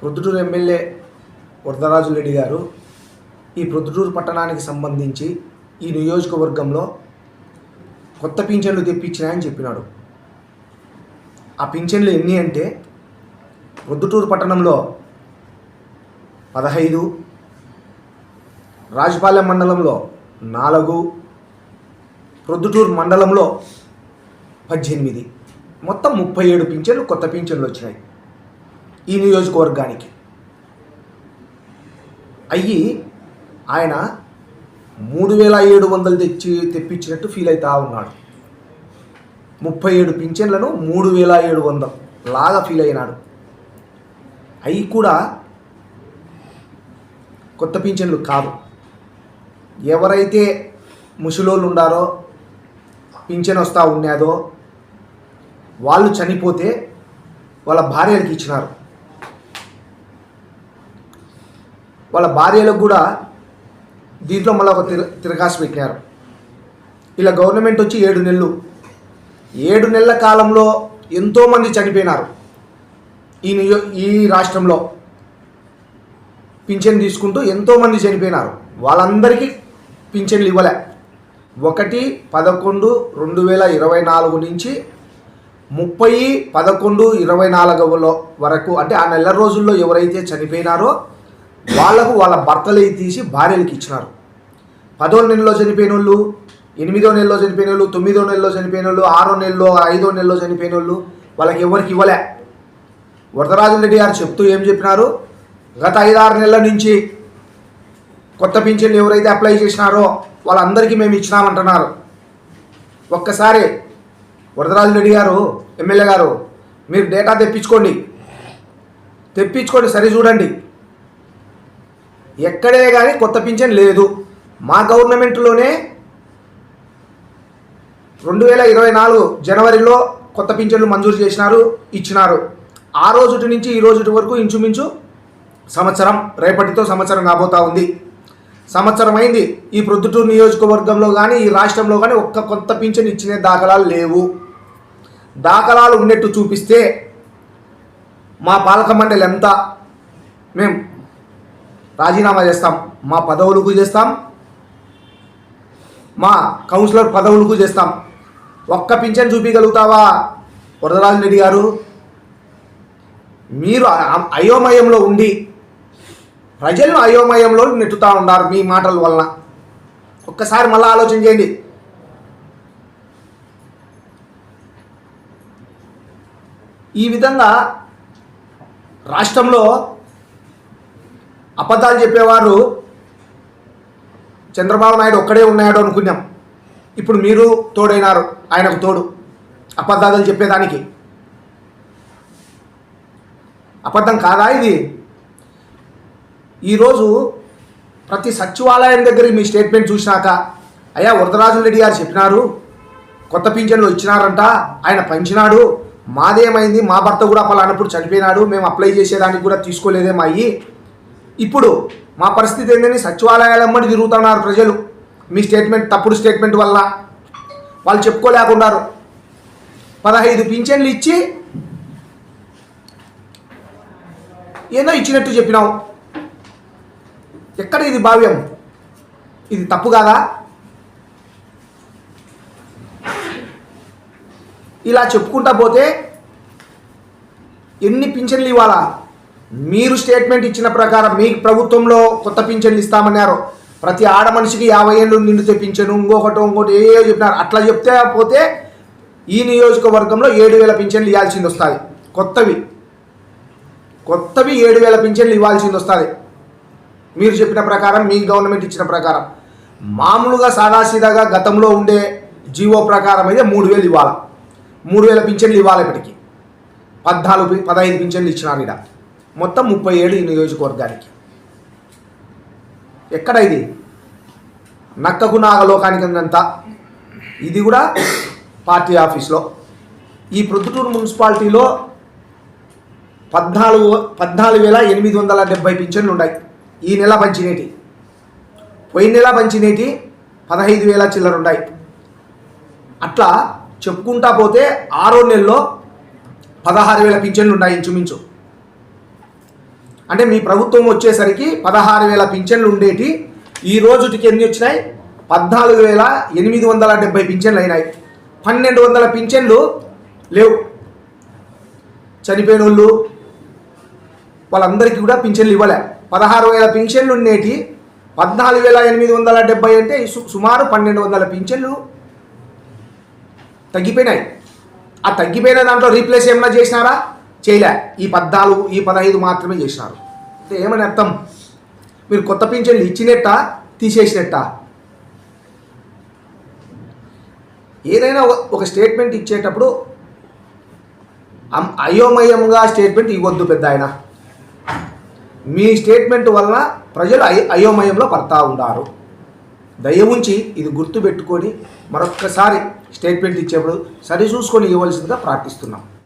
Proddatur MLA Varadaraju Reddy గారు ఈ ప్రొద్దుటూరు పట్టణానికి సంబంధించి ఈ నియోజకవర్గంలో కొత్త పింఛన్లు తెప్పించినాయని చెప్పినాడు. ఆ పింఛన్లు ఎన్ని అంటే ప్రొద్దుటూరు పట్టణంలో పదహైదు రాజపాలెం మండలంలో నాలుగు ప్రొద్దుటూరు మండలంలో పద్దెనిమిది. మొత్తం ముప్పై ఏడు పింఛన్లు కొత్త పింఛన్లు వచ్చినాయి. ఈ నియోజకవర్గానికి. అయ్యి ఆయన మూడు వేల ఏడు వందలు తెచ్చి తెప్పించినట్టు ఫీల్ అవుతా ఉన్నాడు. ముప్పై ఏడు పింఛన్లను మూడు వేల ఏడు వందలు లాగా ఫీల్ అయినాడు. అవి కూడా కొత్త పింఛన్లు కాదు. ఎవరైతే ముసలోళ్ళు ఉండారో పింఛన్ వస్తూ ఉన్నాదో వాళ్ళు చనిపోతే వాళ్ళ భార్యలకు ఇచ్చినారు. వాళ్ళ భార్యలకు కూడా దీంట్లో మళ్ళీ ఒక తిర తిరగాసు పెట్టినారు. ఇలా గవర్నమెంట్ వచ్చి ఏడు నెలలు. ఏడు నెలల కాలంలో ఎంతోమంది చనిపోయినారు. ఈ నియో ఈ రాష్ట్రంలో పింఛన్ తీసుకుంటూ ఎంతోమంది చనిపోయినారు. వాళ్ళందరికీ పింఛన్లు ఇవ్వలే. ఒకటి పదకొండు రెండు వేల ఇరవై నాలుగు నుంచి ముప్పై పదకొండు ఇరవై నాలుగులో వరకు అంటే ఆ నెల రోజుల్లో ఎవరైతే చనిపోయినారో వాళ్ళకు వాళ్ళ భర్తలు తీసి భార్యలకు ఇచ్చినారు. పదో నెలలో చనిపోయిన వాళ్ళు ఎనిమిదో నెలలో చనిపోయిన వాళ్ళు తొమ్మిదో నెలలో చనిపోయిన వాళ్ళు ఆరో నెలలో ఐదో నెలలో చనిపోయిన వాళ్ళు వాళ్ళకి ఎవరికి ఇవ్వలే. వరదరాజు రెడ్డి గారు చెప్తూ ఏం చెప్పినారు? గత ఐదారు నెలల నుంచి కొత్త పింఛన్లు ఎవరైతే అప్లై చేసినారో వాళ్ళందరికీ మేము ఇచ్చినామంటున్నారు. ఒక్కసారి వరదరాజు రెడ్డి గారు ఎమ్మెల్యే గారు మీరు డేటా తెప్పించుకోండి. తెప్పించుకోండి సరి చూడండి. ఎక్కడే కానీ కొత్త పింఛన్ లేదు. మా గవర్నమెంట్లోనే రెండు వేల ఇరవై నాలుగు జనవరిలో కొత్త పింఛన్లు మంజూరు చేసినారు ఇచ్చినారు. ఆ రోజుటి నుంచి ఈ రోజుటి వరకు ఇంచుమించు సంవత్సరం రేపటితో సంవత్సరం కాబోతా ఉంది. సంవత్సరం అయింది. ఈ ప్రొద్దుటూరు నియోజకవర్గంలో కానీ ఈ రాష్ట్రంలో కానీ ఒక్క కొత్త పింఛన్ ఇచ్చిన దాఖలాలు లేవు. దాఖలాలు ఉన్నట్టు చూపిస్తే మా పాలక మండలి ఎంత మేము రాజీనామా చేస్తాం మా పదవులకు చేస్తాం మా కౌన్సిలర్ పదవులకు చేస్తాం. ఒక్క పింఛన్ చూపించగలుగుతావా? వరదరాజు రెడ్డి గారు మీరు అయోమయంలో ఉండి ప్రజలను అయోమయంలో నెట్టుతా ఉన్నారు మీ మాటల వలన. ఒక్కసారి మళ్ళీ ఆలోచన చేయండి. ఈ విధంగా రాష్ట్రంలో అబద్ధాలు చెప్పేవారు చంద్రబాబు నాయుడు ఒక్కడే ఉన్నాడు అనుకున్నాం. ఇప్పుడు మీరు తోడైనారు ఆయనకు తోడు. అబద్ధాలు చెప్పేదానికి. అబద్ధం కాదా ఇది? ఈరోజు ప్రతి సచివాలయం దగ్గర మీ స్టేట్మెంట్ చూసినాక అయ్యా వరదరాజు రెడ్డి గారు చెప్పినారు కొత్త పింఛన్లు ఇచ్చినారంట ఆయన పంచినాడు మాదేమైంది మా భర్త కూడా పలానప్పుడు చనిపోయినాడు మేము అప్లై చేసేదానికి కూడా తీసుకోలేదే మా అయ్యి? ఇప్పుడు మా పరిస్థితి ఏంటని సచివాలయాలు అమ్మడి తిరుగుతున్నారు ప్రజలు. మీ స్టేట్మెంట్ తప్పుడు స్టేట్మెంట్ వల్ల. వాళ్ళు చెప్పుకోలేకున్నారు పదహైదు పింఛన్లు ఇచ్చి ఏదో ఇచ్చినట్టు చెప్పినావు. ఎక్కడ ఇది భావ్యం? ఇది తప్పు కాదా? ఇలా చెప్పుకుంటా పోతే ఎన్ని పింఛన్లు ఇవ్వాలా? మీరు స్టేట్మెంట్ ఇచ్చిన ప్రకారం మీ ప్రభుత్వంలో కొత్త పింఛన్లు ఇస్తామన్నారు. ప్రతి ఆడ మనిషికి యాభై ఏళ్ళు నిండితే పింఛను ఇంకొకటి ఇంకోటి ఏ చెప్పినారు. అట్లా చెప్తే పోతే ఈ నియోజకవర్గంలో ఏడు వేల పింఛన్లు ఇవ్వాల్సింది వస్తుంది. కొత్తవి. కొత్తవి ఏడు వేల పింఛన్లు ఇవ్వాల్సింది వస్తుంది. మీరు చెప్పిన ప్రకారం మీ గవర్నమెంట్ ఇచ్చిన ప్రకారం. మామూలుగా సాదాసీదాగా గతంలో ఉండే జీవో ప్రకారం అయితే మూడు వేలు ఇవ్వాలి. మూడు వేల పింఛన్లు ఇవ్వాలి ఇప్పటికి. పద్నాలుగు పదహైదు పింఛన్లు ఇచ్చినారు ఇక్కడ మొత్తం ముప్పై ఏడు ఈ నియోజకవర్గానికి. ఎక్కడ ఇది? నక్కకు నాగలోకానికి అంతా ఇది కూడా పార్టీ ఆఫీస్లో. ఈ ప్రొద్దుటూరు మున్సిపాలిటీలో పద్నాలుగు పద్నాలుగు వేల ఎనిమిది వందల డెబ్బై పింఛన్లు ఉన్నాయి. ఈ నెల పంచినేటి. పోయిన నెల పంచినేటి పదహైదు వేల చిల్లర ఉన్నాయి. అట్లా చెప్పుకుంటా పోతే ఆరో నెలలో పదహారు వేల పింఛన్లు ఉన్నాయి ఇంచుమించు. అంటే మీ ప్రభుత్వం వచ్చేసరికి పదహారు వేల పింఛన్లు ఉండేటి ఈ రోజుటికి ఎన్ని వచ్చినాయి? పద్నాలుగు వేల ఎనిమిది వందల డెబ్బై పింఛన్లు అయినాయి. పన్నెండు వందల పింఛన్లు లేవు. చనిపోయిన వాళ్ళు వాళ్ళందరికీ కూడా పింఛన్లు ఇవ్వలే. పదహారు వేల పింఛన్లు ఉండేటి పద్నాలుగు వేల ఎనిమిది వందల డెబ్బై అంటే సు- సుమారు పన్నెండు వందల పింఛన్లు తగ్గిపోయినాయి. ఆ తగ్గిపోయిన దాంట్లో రీప్లేస్ ఏమైనా చేసినారా? చేయలే. ఈ పద్నాలుగు ఈ పదహైదు మాత్రమే చేసినారు. అంటే ఏమని అర్థం? మీరు కొత్త పింఛన్లు ఇచ్చినట్ట తీసేసినట్ట? ఏదైనా ఒక- ఒక స్టేట్మెంట్ ఇచ్చేటప్పుడు అయోమయంగా స్టేట్మెంట్ ఇవ్వద్దు పెద్ద ఆయన. మీ స్టేట్మెంట్ వలన ప్రజలు అయోమయంలో పడతా ఉన్నారు. దయ ఉంచి ఇది గుర్తుపెట్టుకొని మరొక్కసారి స్టేట్మెంట్ ఇచ్చేప్పుడు సరి చూసుకొని ఇవ్వవలసిందిగా ప్రార్థిస్తున్నాం.